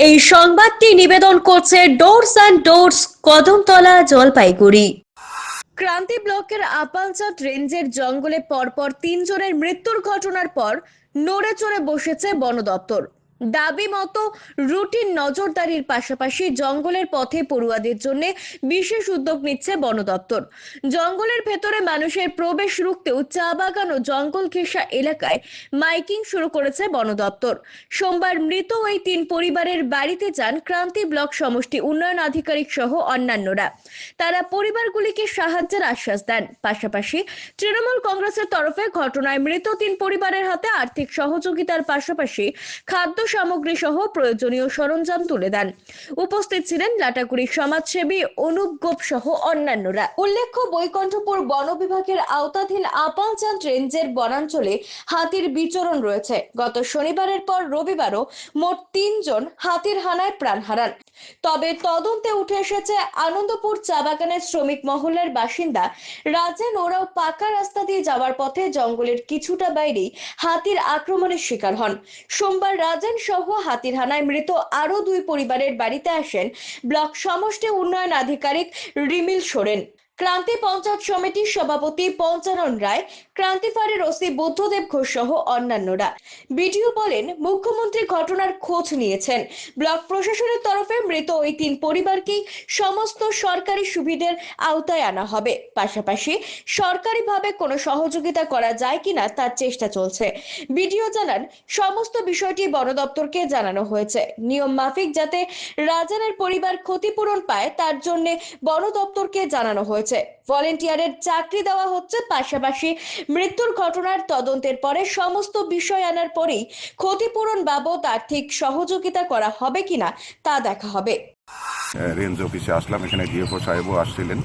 এই সংবাদটি নিবেদন করছে Doors and Doors Kadamtala, Jalpaiguri. Kranti ব্লকের আপালচাট রেঞ্জের জঙ্গলে পরপর তিনজনের মৃত্যুর ঘটনার পর নড়ে চড়ে বসেছে বন দপ্তর দাবি মতো রুটিন নজরদারির পাশাপাশি জঙ্গলের পথে পড়ুয়াদের জন্য বিশেষ উদ্যোগ নিচ্ছে বন দপ্তর। জঙ্গলের ভেতরে মানুষের প্রবেশ রুখতেও চা বাগান ও জঙ্গল ঘেঁষা এলাকায় মাইকিং শুরু করেছে বন দপ্তর। সোমবার মৃত ওই তিন পরিবারের বাড়িতে যান ক্রান্তি ব্লক সমষ্টি উন্নয়ন আধিকারিক সহ অন্যান্যরা। তারা পরিবারগুলিকে সাহায্যের আশ্বাস দেন। পাশাপাশি তৃণমূল কংগ্রেসের তরফে ঘটনায় মৃত তিন পরিবারের হাতে আর্থিক সহযোগিতার পাশাপাশি খাদ্য সামগ্রী সহ প্রয়োজনীয় সরঞ্জাম তুলে দেন। উপস্থিত ছিলেন লাটাকুড়ির সমাজসেবী অনুপ গোপ সহ অন্যান্যরা। উল্লেখ্য, বৈকণ্ঠপুর বন বিভাগের আওতাধীন আপালচাঁদ রেঞ্জের বনাঞ্চলে হাতির বিচরণ রয়েছে। গত শনিবারের পর রবিবারও মোট তিনজন হাতির হানায় প্রাণ হারান। তবে তদন্তে উঠে এসেছে আনন্দপুর চা বাগানের শ্রমিক মহলের বাসিন্দা রাজেন ওরাও পাকা রাস্তা দিয়ে যাওয়ার পথে জঙ্গলের কিছুটা বাইরেই হাতির আক্রমণের শিকার হন। সোমবার রাজেন সহ হাতিরহানায় মৃত আরও দুই পরিবারের বাড়িতে আসেন ব্লক সমষ্টি উন্নয়ন আধিকারিক রিমিল সোরেন। ক্রান্তি পঞ্চায়েত সমিতির সভাপতি পঞ্চানন রায় ক্রান্তিফারের ওসি বুদ্ধদেব ঘোষ সহ অন্যান্যরা। বিডিও বলেন, মুখ্যমন্ত্রী ঘটনার খোঁজ নিয়েছেন। ব্লক প্রশাসনের তরফে মৃত ওই তিন পরিবারকেই সমস্ত সরকারি সুবিধের আওতায় আনা হবে। পাশাপাশি সরকারিভাবে কোনো সহযোগিতা করা যায় কিনা তার চেষ্টা চলছে। বিডিও জানান, সমস্ত বিষয়টি বন দপ্তরকে জানানো হয়েছে। নিয়ম মাফিক যাতে রাজানের পরিবার ক্ষতিপূরণ পায় তার জন্য বন দপ্তরকে জানানো হয়েছে। ভলেন্টিয়ারের চাকরি দেওয়া হচ্ছে, পাশাপাশি মৃত্যুর ঘটনার তদন্তের পরে সমস্ত বিষয় আনার পরেই ক্ষতিপূরণ বাবদ আর্থিক সহযোগিতা করা হবে কিনা তা দেখা হবে। রেঞ্জ অফিসে আসলাম, এখানে ডিএফও সাহেবও আসছিলেন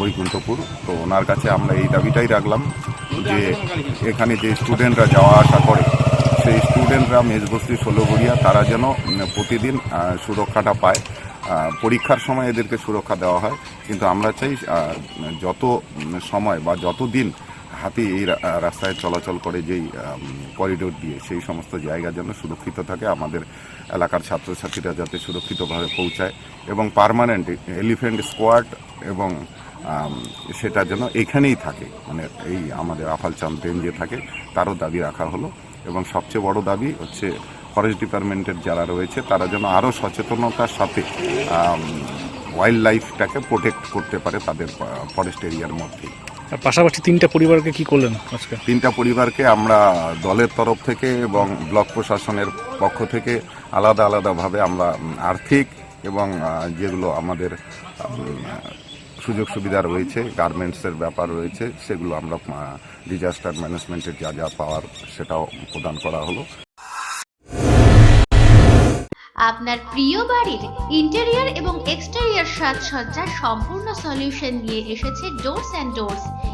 বৈকুণ্ঠপুর। তো ওনার কাছে আমরা এই দাবিটাই রাখলাম যে এখানে যে স্টুডেন্টরা যাওয়া আসা করে, সেই স্টুডেন্টরা মেজবস্তি, ষোলোগড়িয়া, তারা যেন প্রতিদিন সুরক্ষাটা পায়। পরীক্ষার সময় এদেরকে সুরক্ষা দেওয়া হয়। কিন্তু আমরা চাই যত সময় বা যত দিন হাতি এই রাস্তায় চলাচল করে যেই করিডোর দিয়ে, সেই সমস্ত জায়গা যেন সুরক্ষিত থাকে। আমাদের এলাকার ছাত্রছাত্রীরা যাতে সুরক্ষিতভাবে পৌঁছায় এবং পার্মানেন্ট এলিফেন্ট স্কোয়াড এবং সেটা যেন এখানেই থাকে। মানে এই আমাদের আফাল আফালচাঁদ যে থাকে, তারও দাবি রাখা হলো। এবং সবচেয়ে বড় দাবি হচ্ছে ফরেস্ট ডিপার্টমেন্টের যারা রয়েছে তারা যেন আরও সচেতনতার সাথে ওয়াইল্ড লাইফটাকে প্রোটেক্ট করতে পারে তাদের ফরেস্ট এরিয়ার মধ্যে। পাশাপাশি তিনটা পরিবারকে কি করলেন আজকে? তিনটা পরিবারকে আমরা দলের তরফ থেকে এবং ব্লক প্রশাসনের পক্ষ থেকে আলাদা আলাদাভাবে আমরা আর্থিক এবং যেগুলো আমাদের সুযোগ সুবিধা রয়েছে গার্মেন্টসের ব্যাপার রয়েছে সেগুলো আমরা ডিজাস্টার ম্যানেজমেন্টের যা যা পাওয়ার সেটাও প্রদান করা হলো। আপনার প্রিয় বাড়ির ইন্টেরিয়ার এবং এক্সটেরিয়র সাজসজ্জার সম্পূর্ণ সলিউশন নিয়ে এসেছে ডোরস অ্যান্ড ডোরস